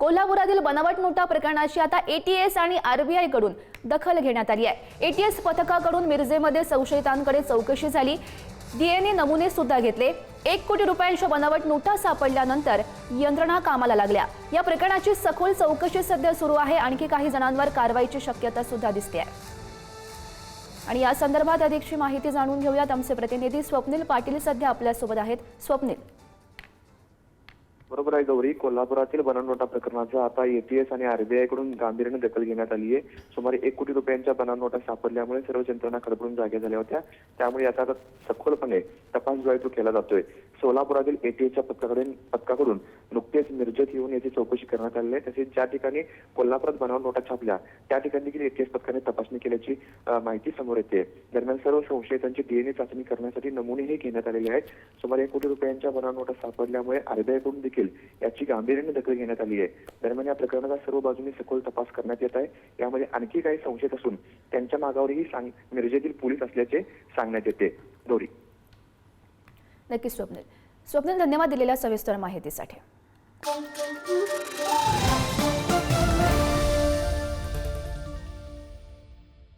कोल्हापुरातील बनावट नोटा प्रकरणाची आता एटीएस आणि आरबीआयकडून दखल घेण्यात आली आहे. एटीएस पथकाकडून मिरजेमध्ये संशयितांकडे चौकशी झाली. डीएनए नमुने सुद्धा घेतले. एक कोटी रुपयांच्या बनावट नोटा सापडल्यानंतर यंत्रणा कामाला लागल्या. या प्रकरणाची सखोल चौकशी सध्या सुरू आहे. आणखी काही जणांवर कारवाईची शक्यता सुद्धा दिसते आहे आणि या संदर्भात अधिकची माहिती जाणून घेऊयात. आमचे प्रतिनिधी स्वप्नील पाटील सध्या आपल्यासोबत आहेत. स्वप्नील. बरोबर आहे गौरी. कोल्हापुरातील बनानोटा प्रकरणाचा आता एटीएस आणि आरबीआयकडून गांभीर्याने दखल घेण्यात आली आहे सुमारे एक कोटी रुपयांच्या बनानोटा सापडल्यामुळे सर्व यंत्रणा खडबडून जाग्या झाल्या होत्या. त्यामुळे याचा आता सखोलपणे तपास जो आहे तो केला जातोय. सोलापुरातील एटीएसच्या पथकाकडून पथकाकडून मिरजेत येऊन याची चौकशी करण्यात आली आहे. तसेच ज्या ठिकाणी कोल्हापुरात बनावट नोटा छापल्या त्या ठिकाणी देखील एटीएस पथकाने तपासणी केल्याची माहिती समोर येते. दरम्यान सर्व संशयितांची डीएनए चाचणी करण्यासाठी नमुनेही घेण्यात आलेले आहेत. सुमारे एक कोटी रुपयांच्या बनावट नोटा सापडल्यामुळे आरबीआयकडून देखील याची गांभीर्याने दखल घेण्यात आली आहे. दरम्यान या प्रकरणाचा सर्व बाजूनी सखोल तपास करण्यात येत आहे. यामध्ये आणखी काही संशयित असून त्यांच्या मागावरही सांग मिरजेतील पोलीस असल्याचे सांगण्यात येते. गौरी नक्कीच स्वप्नील. स्वप्नील धन्यवाद दिलेल्या सविस्तर माहितीसाठी. Música